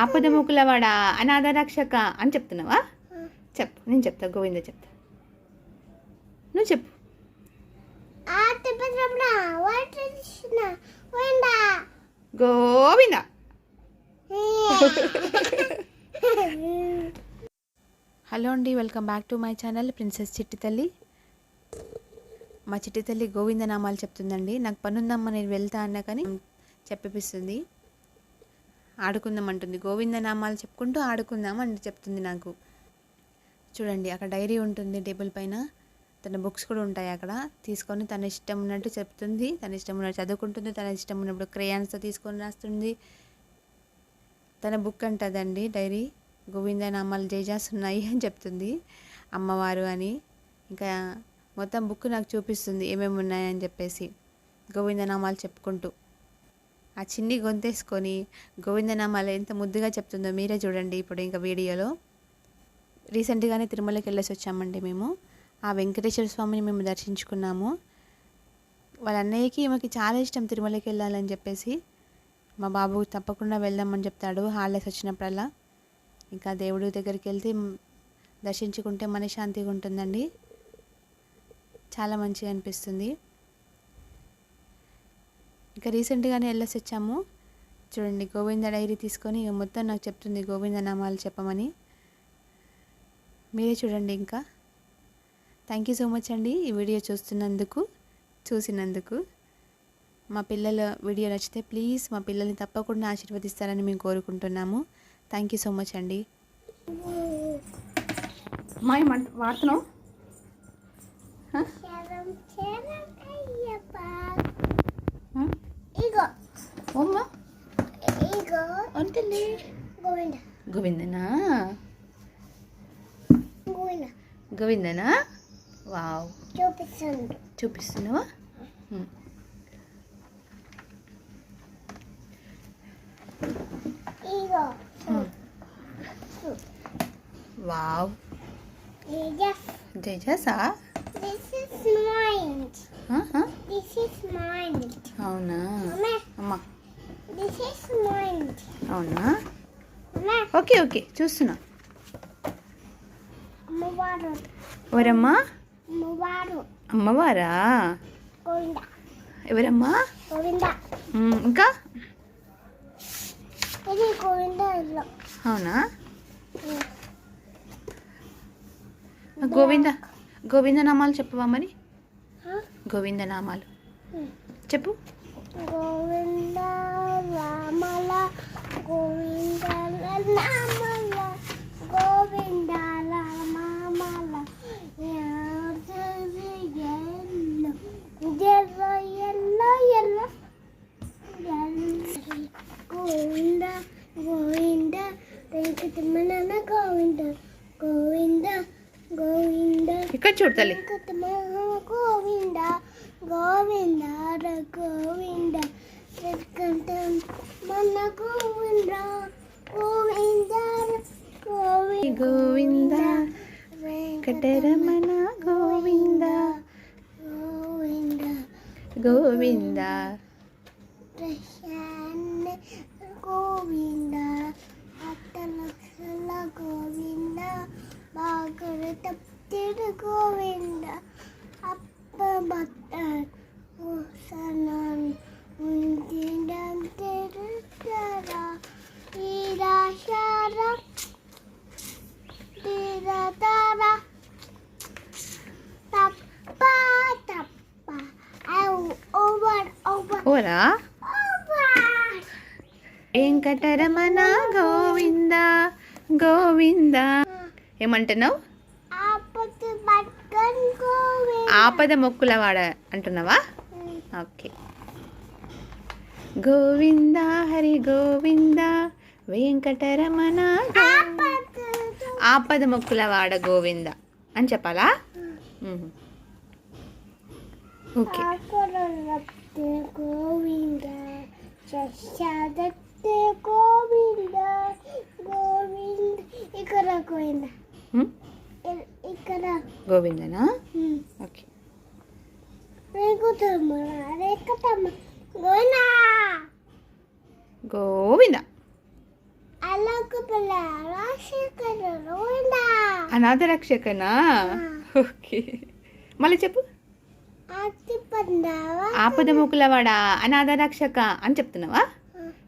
ఆపద ముక్కులవాడ అనాథ రక్షక అని చెప్తున్నావా? చెప్పు నేను చెప్తా గోవింద చెప్తా. నువ్వు చెప్పు. గోవింద? హలో అండి welcome back to my channel princess చిట్టి తల్లి. మా చిట్టి తల్లి గోవింద నామాలు చెప్తుందండి. నాకు పని ఉందమ్మా నేను వెళ్తా అన్నా కానీ చెప్పిస్తుంది ఆడుకుందాం అంటుంది గోవింద నామాలు చెప్పుకుంటూ ఆడుకుందాం అని చెప్తుంది నాకు. చూడండి అక్కడ డైరీ ఉంటుంది టేబుల్ పైన. తన బుక్స్ కూడా ఉంటాయి అక్కడ. తీసుకొని తన ఇష్టం ఉన్నట్టు చెప్తుంది. తన ఇష్టం ఉన్నట్టు చదువుకుంటుంది. తన ఇష్టం ఉన్నప్పుడు క్రేయాన్స్తో తీసుకొని రాస్తుంది. తన బుక్ అంటదండి డైరీ. గోవింద నామాలు జైజాస్ ఉన్నాయి అని చెప్తుంది. అమ్మవారు అని. ఇంకా మొత్తం బుక్ నాకు చూపిస్తుంది. ఏమేమి ఉన్నాయని చెప్పేసి. గోవిందనామాలు చెప్పుకుంటూ. ఆ చిన్ని గొంతేసుకొని గోవిందనామాలు ఎంత ముద్దుగా చెప్తుందో మీరే చూడండి ఇప్పుడు ఇంకా వీడియోలో. రీసెంట్గానే తిరుమలకి వెళ్ళేసి వచ్చామండి మేము. ఆ వెంకటేశ్వర స్వామిని మేము దర్శించుకున్నాము. వాళ్ళ అన్నయ్యకి ఈమెకి చాలా ఇష్టం తిరుమలకి వెళ్ళాలని చెప్పేసి. మా బాబు తప్పకుండా వెళ్దామని చెప్తాడు హాలిడేస్ వచ్చినప్పుడల్లా. ఇంకా దేవుడి దగ్గరికి వెళ్తే దర్శించుకుంటే మనశ్శాంతిగా ఉంటుందండి. చాలా మంచిగా అనిపిస్తుంది. ఇంకా రీసెంట్గానే వెళ్ళేసి వచ్చాము. చూడండి గోవింద డైరీ తీసుకొని ఇక మొత్తం నాకు చెప్తుంది గోవింద నామాలు చెప్పమని. మీరే చూడండి ఇంకా. థ్యాంక్ యూ సో మచ్ అండి ఈ వీడియో చూస్తున్నందుకు చూసినందుకు. మా పిల్లల వీడియో నచ్చితే ప్లీజ్ మా పిల్లల్ని తప్పకుండా ఆశీర్వదిస్తారని మేము కోరుకుంటున్నాము. థ్యాంక్ యూ సో మచ్ అండి. మా వాడుతున్నావు? ఓమ్మా అంతే గోవిందనా గోవిందనా వావ్ చూపిస్తుంది చూపిస్తున్నావా. Wow yes. జేజాసా ఓకే ఓకే. చూస్తున్నా. ఎవరమ్మా? అమ్మవారు. ఎవరమ్మా? ఇంకా? అవునా? గోవింద గోవింద నామాలు చెప్పవా మరి? గోవింద నామాలు. చెప్పు. గోవింద రామల గోవింద నామల గోవింద రామల ఎల్లో ఎల్లో ఎల్లో గోవింద గోవింద వెంకటరమణ గోవింద గోవింద గోవింద ఇక్కడ చూడు తల్లి. వెంకటరమణ గోవింద గోవింద గోవింద వెంకటరమణ గోవింద గోవింద గోవింద గోవింద వెంకటరమణ గోవింద గోవింద గోవింద. ప్రశాంత கோவிந்தா அட்டலக்ஷல கோவிந்தா பாகரு தப்திடு கோவிந்தா. அப்ப பக்தன் சனன் முந்திடம் திருத்தரா. ஈராஷாரா தீரதாரா. தப்பா தப்பா. ஓவரா వెంకటరమణ గోవింద గోవింద. ఏమంటున్నావు? ఆపద మొక్కులవాడ అంటున్నావా? ఓకే. గోవింద హరి గోవింద వెంకటరమణ ఆపద మొక్కులవాడ గోవింద అని చెప్పాలా. ఓకే గోవింద. గోవింద గోవింద ఇక్కడ గోవింద? ఇక్కడ. గోవిందనా. ఓకే. రేకుతమ్మ రేకుతమ్మ గోవింద? అనాథ రక్షకనా ఓకే. మళ్ళీ చెప్పు. ఆపద ముకులవాడా అనాథ రక్షక అని చెప్తున్నావా?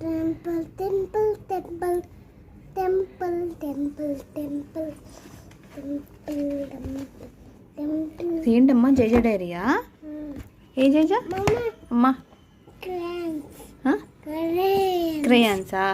temple, temple, temple, temple, temple, temple, temple, ఏంటమ్మా జేజ డైరీయా ఏ జేజ అమ్మా క్రేయాన్సా